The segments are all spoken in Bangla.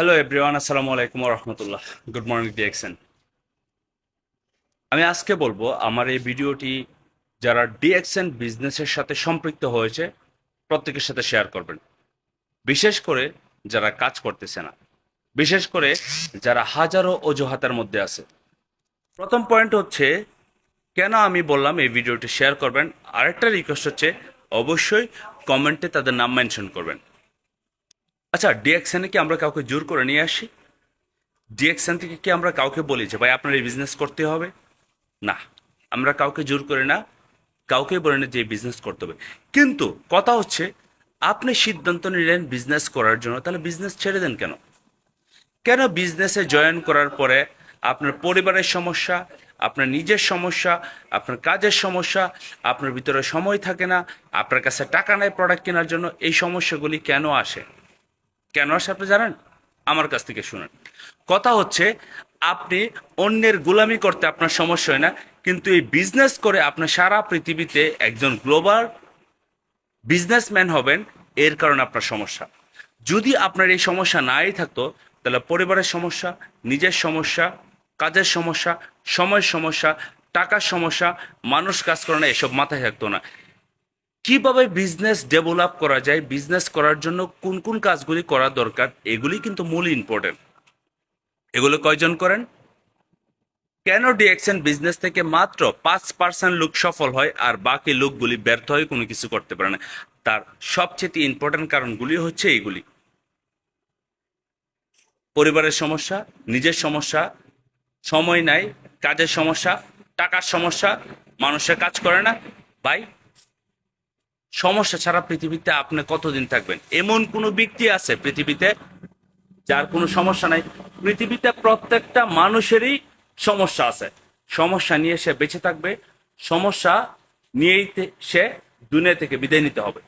হ্যালো এভরিওয়ান আসসালামু আলাইকুম রহমতুল্লাহ গুড মর্নিং ডিএক্সএন আমি আজকে বলব, আমার এই ভিডিওটি যারা ডিএক্সএন বিজনেসের সাথে সম্পৃক্ত হয়েছে, প্রত্যেকের সাথে শেয়ার করবেন। বিশেষ করে যারা কাজ করতেছে না, বিশেষ করে যারা হাজারো অজুহাতের মধ্যে আছে। প্রথম পয়েন্ট হচ্ছে, কেন আমি বললাম এই ভিডিওটি শেয়ার করবেন? আরেকটা রিকোয়েস্ট হচ্ছে, অবশ্যই কমেন্টে তাদের নাম মেনশন করবেন। আচ্ছা ডিএক্সএনে কি আমরা কাউকে জোর করে নিয়ে আসি? ডিএক্সএন থেকে কি আমরা কাউকে বলি যে, ভাই, আপনার এই বিজনেস করতে হবে? না, আমরা কাউকে জোর করে না। কাউকে বলে না যে বিজনেস করতে হবে। কিন্তু কথা হচ্ছে, আপনি সিদ্ধান্ত নিলেন বিজনেস করার জন্য, তাহলে বিজনেস ছেড়ে দেন কেন? কেন বিজনেসে জয়েন করার পরে আপনার পরিবারের সমস্যা, আপনার নিজের সমস্যা, আপনার কাজের সমস্যা, আপনার ভিতরে সময় থাকে না, আপনার কাছে টাকা নেই প্রোডাক্ট কেনার জন্য, এই সমস্যাগুলি কেন আসে? কেন আসে আপনি জানেন? আমার কাছ থেকে শুনেন। কথা হচ্ছে, আপনি অন্যের গোলামি করতে আপনার সমস্যা হয় না, কিন্তু এই বিজনেস করে আপনার সারা পৃথিবীতে একজন গ্লোবাল বিজনেসম্যান হবেন, এর কারণে আপনার সমস্যা। যদি আপনার এই সমস্যা নাই থাকতো, তাহলে পরিবারের সমস্যা, নিজের সমস্যা, কাজের সমস্যা, সময়ের সমস্যা, টাকার সমস্যা, মানুষ কাজ করে না, এসব মাথায় থাকতো না। কীভাবে বিজনেস ডেভেলপ করা যায় বিজনেস করার জন্য কোন কোন কাজগুলি করা দরকার, এগুলি কিন্তু মূল ইম্পর্টেন্ট এগুলো কয়জন করেন? কেন ডিএক্সএন বিজনেস থেকে মাত্র পাঁচ পার্সেন্ট লোক সফল হয় আর বাকি লোকগুলি ব্যর্থ হয়ে কোনো কিছু করতে পারে না? তার সবচেয়ে ইম্পর্টেন্ট কারণগুলি হচ্ছে এইগুলি পরিবারের সমস্যা, নিজের সমস্যা, সময় নাই, কাজের সমস্যা, টাকার সমস্যা, মানুষের কাজ করে না, ভাই সমস্যা ছাড়া পৃথিবীতে আপনি কতদিন থাকবেন? এমন কোনো ব্যক্তি আছে পৃথিবীতে যার কোনো সমস্যা নাই? পৃথিবীতে প্রত্যেকটা মানুষেরই সমস্যা আছে। সমস্যা নিয়ে সে বেঁচে থাকবে। সমস্যা নিয়েই সে দুনিয়া থেকে বিদায় নিতে হবে।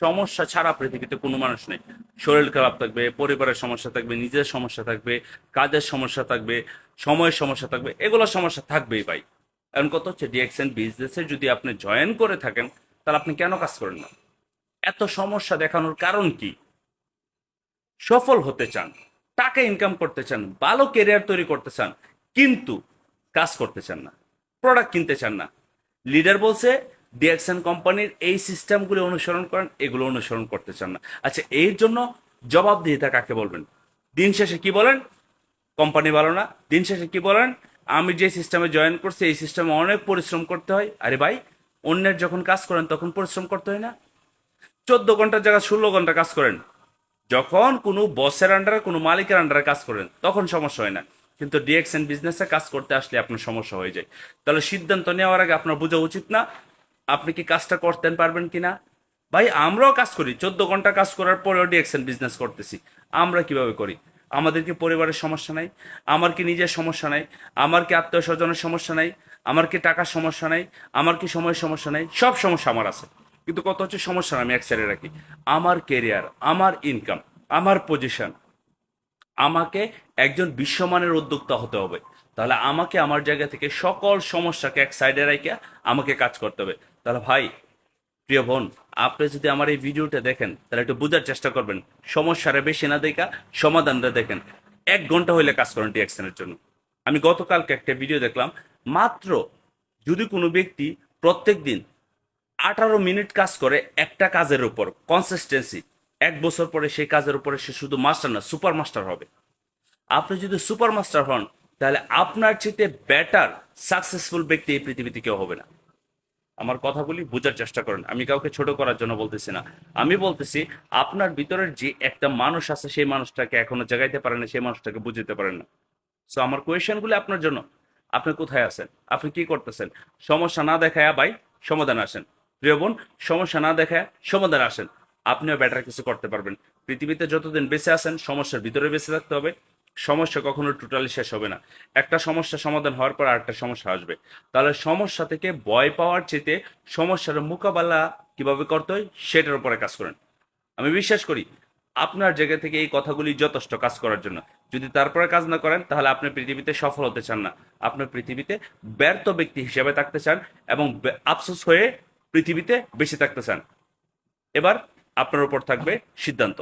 সমস্যা ছাড়া পৃথিবীতে কোনো মানুষ নেই। শরীর খারাপ থাকবে, পরিবারের সমস্যা থাকবে, নিজের সমস্যা থাকবে, কাজের সমস্যা থাকবে, সময়ের সমস্যা থাকবে এগুলো সমস্যা থাকবেই ভাই। এখন কত হচ্ছে ডিএক্সএন বিজনেসে যদি আপনি জয়েন করে থাকেন তাহলে আপনি কেন কাজ করেন না? এত সমস্যা দেখানোর কারণ কি? সফল হতে চান, টাকা ইনকাম করতে চান, ভালো কেরিয়ার তৈরি করতে চান, কিন্তু কাজ করতে চান না প্রোডাক্ট কিনতে চান না। লিডার বলছে ডিএক্সএন কোম্পানির এই সিস্টেমগুলো অনুসরণ করেন, এগুলো অনুসরণ করতে চান না। আচ্ছা এর জন্য জবাবদিহিতা কাকে বলবেন? দিন শেষে কি বলেন? কোম্পানি ভালো না। দিন শেষে কি বলেন? আমি যে সিস্টেমে জয়েন করছি, এই সিস্টেমে অনেক পরিশ্রম করতে হয়। আরে ভাই অন্যের যখন কাজ করেন, তখন পরিশ্রম করতে হয় না। চোদ্দ ঘণ্টার জায়গায় ষোলো ঘণ্টা কাজ করেন। যখন কোনো বসের আন্ডারে কোনো মালিকের আন্ডারে কাজ করেন, তখন সমস্যা হয় না। কিন্তু ডিএক্সএন বিজনেসে কাজ করতে আসলে আপনার সমস্যা হয়ে যায়। তাহলে সিদ্ধান্ত নেওয়ার আগে আপনার বোঝা উচিত না, আপনি কি কাজটা করতে পারবেন কি না ভাই, আমরাও কাজ করি। চোদ্দ ঘণ্টা কাজ করার পরেও ডিএক্সএন বিজনেস করতেছি। আমরা কীভাবে করি? আমাদের কি পরিবারের সমস্যা নাই? আমার কি নিজের সমস্যা নাই? আমার কি আত্মীয় স্বজনের সমস্যা নাই? আমার কি টাকার সমস্যা নাই? আমার কি সময়ের সমস্যা নাই? সব সমস্যা আমার আছে। কিন্তু কত হচ্ছে সমস্যা আমি এক সাইডে রাখি। আমার কেরিয়ার আমার ইনকাম আমার পজিশন আমাকে একজন বিশ্বমানের উদ্যোক্তা হতে হবে। তাহলে আমাকে আমার জায়গা থেকে সকল সমস্যাকে এক সাইডে রেখে আমাকে কাজ করতে হবে। তাহলে ভাই, প্রিয় বোন, আপনি যদি আমার এই ভিডিওটা দেখেন, তাহলে একটু বোঝার চেষ্টা করবেন। সমস্যাটা বেশি না দেখা, সমাধানটা দেখেন। এক ঘণ্টা হইলে কাজ করেন টিএক্সএনের জন্য। আমি গতকালকে একটা ভিডিও দেখলাম মাত্র যদি কোনো ব্যক্তি প্রত্যেক দিন আঠারো মিনিট কাজ করে একটা কাজের উপর কনসিস্টেন্সি এক বছর পরে সেই কাজের উপরে সে শুধু মাস্টার না সুপার মাস্টার হবে। আপনি যদি সুপার মাস্টার হন, তাহলে আপনার চেয়ে বেটার সাকসেসফুল ব্যক্তি এই পৃথিবীতে কেউ হবে না। আমার কথাগুলি বোঝার চেষ্টা করেন, আমি কাউকে ছোট করার জন্য বলতেছি না। আমি বলতেছি, আপনার ভিতরের যে একটা মানুষ আছে, সেই মানুষটাকে এখনও জাগাইতে পারেন না, সেই মানুষটাকে বুঝতে পারেন না। সো আমার কোয়েশনগুলি আপনার জন্য। আপনি কোথায় আছেন? আপনি কি করতেছেন? সমস্যা না দেখায় ভাই সমাধান আসেন। প্রিয় বোন, সমস্যা না দেখায় সমাধান আসেন। আপনিও বেটার কিছু করতে পারবেন। পৃথিবীতে যতদিন বেঁচে আছেন, সমস্যার ভিতরে বেঁচে থাকতে হবে। সমস্যা কখনো টোটালি শেষ হবে না। একটা সমস্যা সমাধান হওয়ার পর আরেকটা সমস্যা আসবে। তাহলে সমস্যা থেকে ভয় পাওয়ার চেতে সমস্যার মোকাবেলা কীভাবে করতে হয়, সেটার উপরে কাজ করেন। আমি বিশ্বাস করি, আপনার জায়গা থেকে এই কথাগুলি যথেষ্ট কাজ করার জন্য। যদি তারপরে কাজ না করেন, তাহলে আপনি পৃথিবীতে সফল হতে চান না। আপনি পৃথিবীতে ব্যর্থ ব্যক্তি হিসেবে থাকতে চান এবং আফসোস হয়ে পৃথিবীতে বেঁচে থাকতে চান। এবার আপনার উপর থাকবে সিদ্ধান্ত।